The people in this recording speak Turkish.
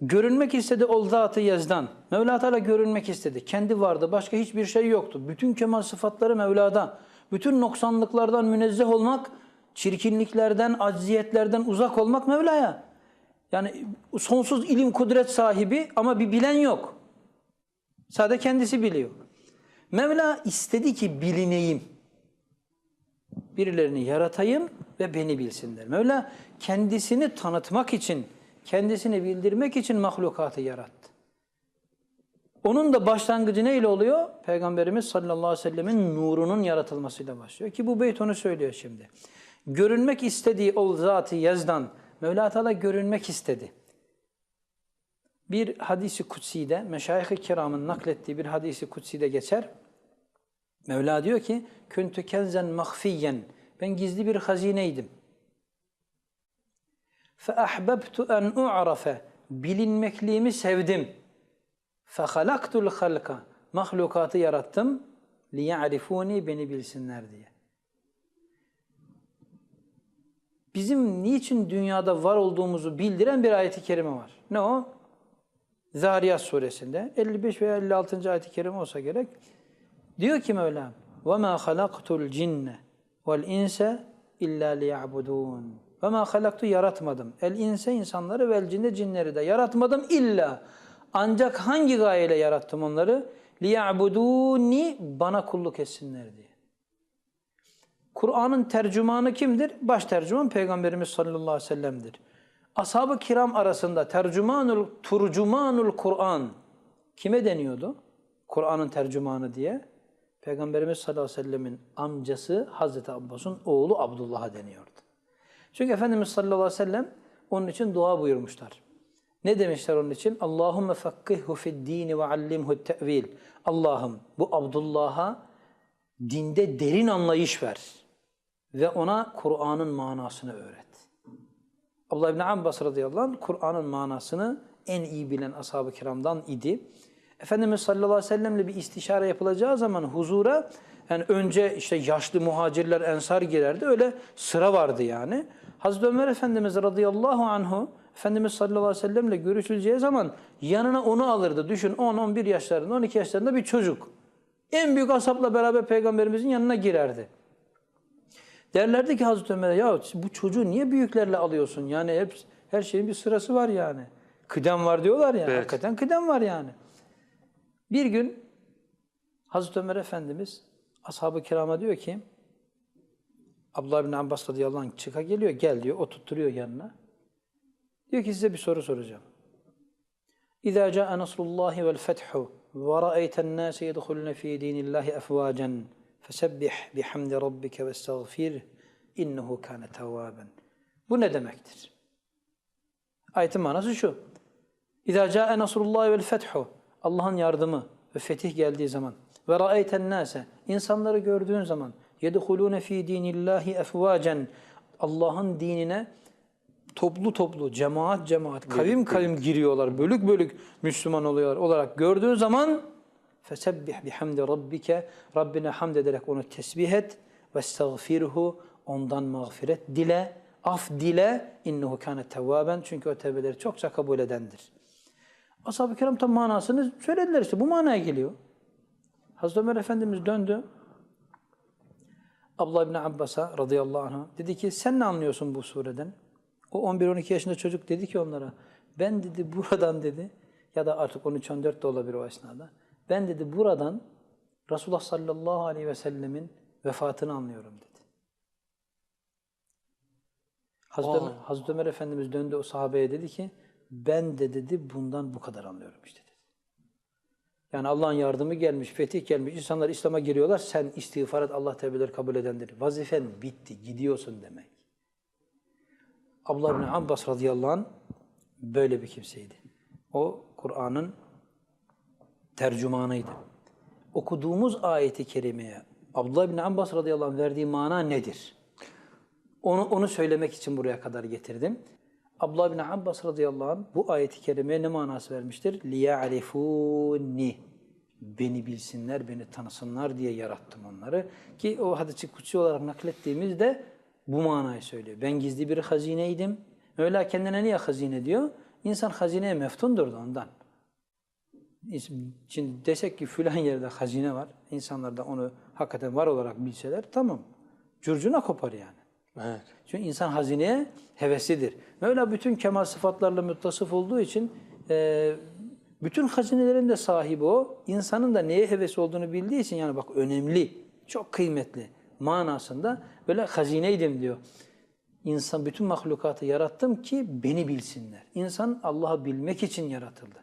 Görünmek istedi ol zatı yazdan. Mevla Teala görünmek istedi. Kendi vardı. Başka hiçbir şey yoktu. Bütün kemal sıfatları Mevla'da. Bütün noksanlıklardan münezzeh olmak, çirkinliklerden, acziyetlerden uzak olmak Mevla'ya. Yani sonsuz ilim, kudret sahibi ama bir bilen yok. Sadece kendisi biliyor. Mevla istedi ki bilineyim. Birilerini yaratayım ve beni bilsinler. Mevla kendisini tanıtmak için, kendisini bildirmek için mahlukatı yarattı. Onun da başlangıcı neyle oluyor? Peygamberimiz sallallahu aleyhi ve sellemin nurunun yaratılmasıyla başlıyor. Ki bu beyt onu söylüyor şimdi. Görünmek istediği o zatı yazdan, Mevla Teala görünmek istedi. Bir hadisi kutsi'de, meşayih-i kiramın naklettiği bir hadisi kutsi'de geçer. Mevla diyor ki, küntü kenzen mahfiyen, ben gizli bir hazineydim. فَأَحْبَبْتُ أَنْ اُعْرَفَ Bilinmekliğimi sevdim. فَخَلَقْتُ الْخَلْقَ Mahlukatı yarattım. لِيَعْرِفُونِ Beni bilsinler diye. Bizim niçin dünyada var olduğumuzu bildiren bir ayeti kerime var. Ne o? Zariyat suresinde 55 veya 56. ayet-i kerime olsa gerek. Diyor ki Mevlam وَمَا خَلَقْتُ الْجِنَّ وَالْاِنْسَ اِلَّا Ve ma halaktu yaratmadım. El inse insanları vel cinne cinleri de yaratmadım illa. Ancak hangi gayeyle yarattım onları? Liya'buduni bana kulluk etsinler diye. Kur'an'ın tercümanı kimdir? Baş tercüman Peygamberimiz sallallahu aleyhi ve sellem'dir. Ashab-ı kiram arasında tercümanul, turcumanul Kur'an kime deniyordu? Kur'an'ın tercümanı diye. Peygamberimiz sallallahu aleyhi ve sellemin amcası Hazreti Abbas'ın oğlu Abdullah'a deniyordu. Çünkü Efendimiz sallallahu aleyhi ve sellem onun için dua buyurmuşlar. Ne demişler onun için? Allahümme fakkihhu fid dini ve allimhu te'vil. Allah'ım bu Abdullah'a dinde derin anlayış ver ve ona Kur'an'ın manasını öğret. Abdullah İbni Abbas radıyallahu anh Kur'an'ın manasını en iyi bilen ashab-ı kiramdan idi. Efendimiz sallallahu aleyhi ve sellemle bir istişare yapılacağı zaman huzura yani önce işte yaşlı muhacirler, ensar girerdi. Öyle sıra vardı yani. Hazreti Ömer Efendimiz radıyallahu anhu Efendimiz sallallahu aleyhi ve sellemle görüşüleceği zaman yanına onu alırdı. Düşün 10-11 yaşlarında, 12 yaşlarında bir çocuk. En büyük asapla beraber peygamberimizin yanına girerdi. Derlerdi ki Hazreti Ömer'e ya bu çocuğu niye büyüklerle alıyorsun? Yani hep, her şeyin bir sırası var yani. Kıdem var diyorlar ya. Evet. Hakikaten kıdem var yani. Bir gün Hazreti Ömer Efendimiz ashab-ı kirama diyor ki Abdullah bin Abbas radıyallahu anh çıka geliyor. Gel diyor. Oturtturuyor yanına. Diyor ki size bir soru soracağım. İzâ câe nasrullâhi vel fethu ve ra'eyten nâse yedhulne fî dînillâhi efvâcen fesebbih bihamdi rabbike ve estağfir innehu kâne tevvâben. Bu ne demektir? Ayetin manası şu. İzâ câe nasrullâhi vel fethu Allah'ın yardımı ve fetih geldiği zaman ve ra'eyten nâse insanları gördüğün zaman yedhulûne fî dînillâhi efvâcen Allah'ın dinine toplu toplu, cemaat cemaat, kavim kavim giriyorlar, bölük bölük Müslüman oluyorlar olarak gördüğün zaman fesebbih bihamdi rabbike Rabbine hamd ederek onu tesbih et ve estağfirhu ondan mağfiret dile, af dile. İnnehu kâne tevvâben. Çünkü o tevbeleri çokça kabul edendir. Ashab-ı kiram tam manasını söylediler işte. Bu manaya geliyor. Hazreti Ömer Efendimiz döndü. Abdullah İbni Abbas'a radıyallahu anh dedi ki sen ne anlıyorsun bu sureden? O 11-12 yaşında çocuk dedi ki onlara ben dedi buradan dedi ya da artık 13-14 de olabilir o esnada. Ben dedi buradan Resulullah sallallahu aleyhi ve sellemin vefatını anlıyorum dedi. Hazreti, Ömer, Hazreti Ömer Efendimiz döndü o sahabeye dedi ki ben de dedi bundan bu kadar anlıyorum işte. Yani Allah'ın yardımı gelmiş, fetih gelmiş, insanlar İslam'a giriyorlar. Sen istiğfar et, Allah tevbeleri kabul edendir. Vazifen bitti, gidiyorsun demek. Abdullah bin Abbas radıyallahu anh böyle bir kimseydi. O Kur'an'ın tercümanıydı. Okuduğumuz ayeti kerimeye Abdullah bin Abbas radıyallahu anh verdiği mana nedir? Onu, onu söylemek için buraya kadar getirdim. Abdullah bin Abbas radıyallahu anh bu ayeti kerimeye ne manası vermiştir? لِيَعْرِفُونِ Beni bilsinler, beni tanısınlar diye yarattım onları. Ki o hadis-i kutsi olarak naklettiğimizde bu manayı söylüyor. Ben gizli bir hazineydim. Mevla kendine niye hazine diyor? İnsan hazineye meftundur da ondan. Şimdi desek ki filan yerde hazine var. İnsanlar da onu hakikaten var olarak bilseler tamam. Curcuna kopar yani. Evet. Çünkü insan hazineye heveslidir. Mevla bütün kemal sıfatlarla muttasıf olduğu için e, bütün hazinelerin de sahibi o. İnsanın da neye hevesi olduğunu bildiği için yani bak önemli, çok kıymetli manasında böyle hazineydim diyor. İnsan bütün mahlukatı yarattım ki beni bilsinler. İnsan Allah'ı bilmek için yaratıldı.